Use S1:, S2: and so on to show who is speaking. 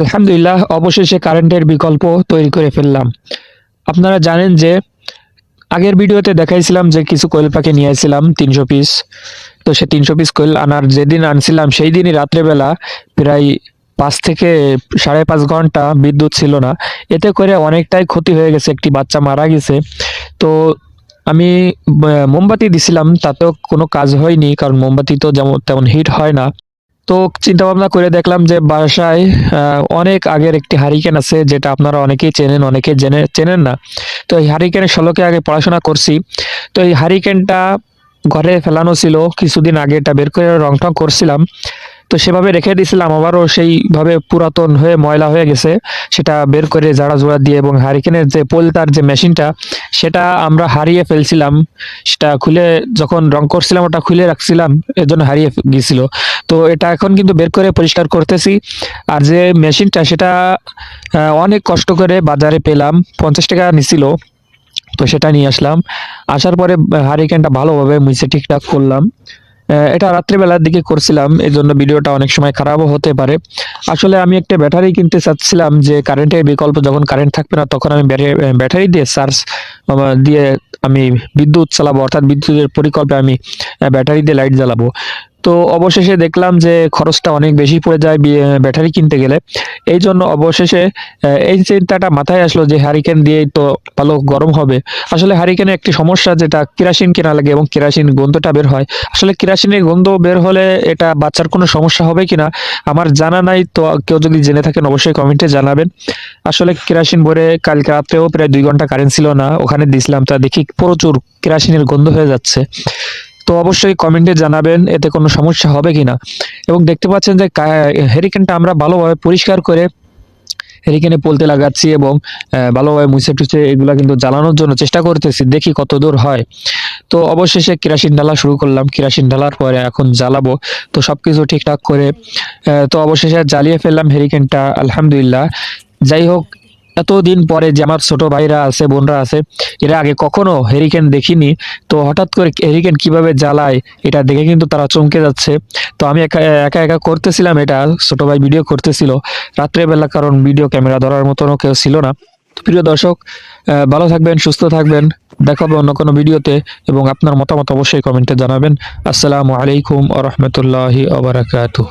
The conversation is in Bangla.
S1: আলহামদুলিল্লাহ, অবশেষে কারেন্টের বিকল্প তৈরি করে ফেললাম। আপনারা জানেন যে আগের ভিডিওতে দেখাইছিলাম যে কিছু কোয়েল পাখি নিয়ে আসছিলাম, তিনশো পিস। তো সে তিনশো পিস কোয়েল আনার যেদিন আনছিলাম, সেই দিনই রাত্রেবেলা প্রায় পাঁচ থেকে সাড়ে পাঁচ ঘণ্টা বিদ্যুৎ ছিল না। এতে করে অনেকটাই ক্ষতি হয়ে গেছে, একটি বাচ্চা মারা গেছে। তো আমি মোমবাতি দিছিলাম, তাতেও কোনো কাজ হয়নি, কারণ মোমবাতি তো যেমন তেমন হিট হয় না। তো চিন্তা ভাবনা করে দেখলাম যে বাসায় অনেক আগের একটি হারিকেন আছে যেটা আপনারা অনেকেই চেনেন, অনেকে জেনে, চেনেন না। তো এই হারিকেনের ষোলোকে আগে পড়াশোনা করছি। তো এই হারিকেনটা ঘরে ফেলানো ছিল, কিছুদিন আগে এটা বের করে রং টং করছিলাম। তো সেভাবে রেখে দিয়েছিলাম, আবারও সেইভাবে পুরাতন হয়ে ময়লা হয়ে গেছে, সেটা বের করে জাড়া জোড়া দিয়ে এবং হারিকেনের যে পোলতার যে মেশিনটা, সেটা আমরা হারিয়ে ফেলছিলাম, সেটা খুলে যখন রং করছিলাম, ওটা খুলে রাখছিলাম এর জন্য হারিয়ে গিয়েছিল। তো এটা এখন কিন্তু বের করে পরিষ্কার করতেছি, আর যে মেশিনটা সেটা অনেক কষ্ট করে বাজারে পেলাম, পঞ্চাশ টাকা নিছিল, তো সেটা নিয়ে আসলাম। আসার পরে হারিকেনটা ভালোভাবে মুছে ঠিকঠাক করলাম। এটা রাত্রিবেলার দিকে করছিলাম এই জন্য ভিডিওটা অনেক সময় খারাপও হতে পারে। আসলে আমি একটা ব্যাটারি কিনতে চাচ্ছিলাম যে কারেন্টের বিকল্প, যখন কারেন্ট থাকবে না, তখন আমি ব্যাটারি- দিয়ে চার্জ দিয়ে আমি বিদ্যুৎ চালাবো, অর্থাৎ বিদ্যুতের পরিকল্পে আমি ব্যাটারি দিয়ে লাইট জ্বালাবো। তো অবশেষে দেখলাম যে খরচটা অনেক বেশি পড়ে যায় ব্যাটারি কিনতে গেলে। এই জন্য অবশেষে এই চিন্তাটা মাথায় আসলো যে হারিকেন দিয়েই তো ভালো গরম হবে। আসলে হারিকেনে একটি সমস্যা যেটা কেরাসিন কেনা লাগে এবং কেরাসিন গন্ধটা বের হয়। আসলে কেরাসিনের গন্ধ বের হলে এটা বাচ্চার কোনো সমস্যা হবে কিনা, আমার জানা নাই। তো কেউ যদি জেনে থাকেন অবশ্যই কমেন্টে জানাবেন। আসলে কেরাসিন ভরে কালকে রাত্রেও প্রায় দুই ঘণ্টা কারেন্ট ছিল না, ওখানে দিছিলাম। তা দেখি প্রচুর কেরাসিনের গন্ধ হয়ে যাচ্ছে। তো অবশ্যই কমেন্টে জানাবেন, এতে কোনো সমস্যা হবে কিনা। এবং দেখতে পাচ্ছেন যে হেরিকেনটা আমরা ভালোভাবে পরিষ্কার করে হেরিকেনে পোলতে লাগাচ্ছি এবং ভালোভাবে মুছে টুছে এগুলা কিন্তু জ্বালানোর জন্য চেষ্টা করতেছি, দেখি কত দূর হয়। তো অবশেষে কেরাসিন ঢালা শুরু করলাম, কেরাসিন ঢালার পরে এখন জ্বালাবো। তো সবকিছু ঠিকঠাক করে তো অবশেষে জ্বালিয়ে ফেললাম হেরিকেনটা আলহামদুলিল্লাহ। যাই হোক এতদিন পরে যে আমার ছোট ভাইরা আছে, বোনরা আছে, এরা আগে কখনো হেরিকেন দেখিনি। তো হঠাৎ করে হেরিকেন কীভাবে জ্বালায়, এটা দেখে কিন্তু তারা চমকে যাচ্ছে। তো আমি একা একা একা করতেছিলাম এটা, ছোট ভাই ভিডিও করতেছিল। রাত্রেবেলা কারণ ভিডিও ক্যামেরা ধরার মতনও কেউ ছিল না। প্রিয় দর্শক ভালো থাকবেন, সুস্থ থাকবেন। দেখা হবে অন্য কোনো ভিডিওতে এবং আপনার মতামত অবশ্যই কমেন্টে জানাবেন। আসসালামু আলাইকুম আ রহমতুল্লাহি আবরাকাতুহ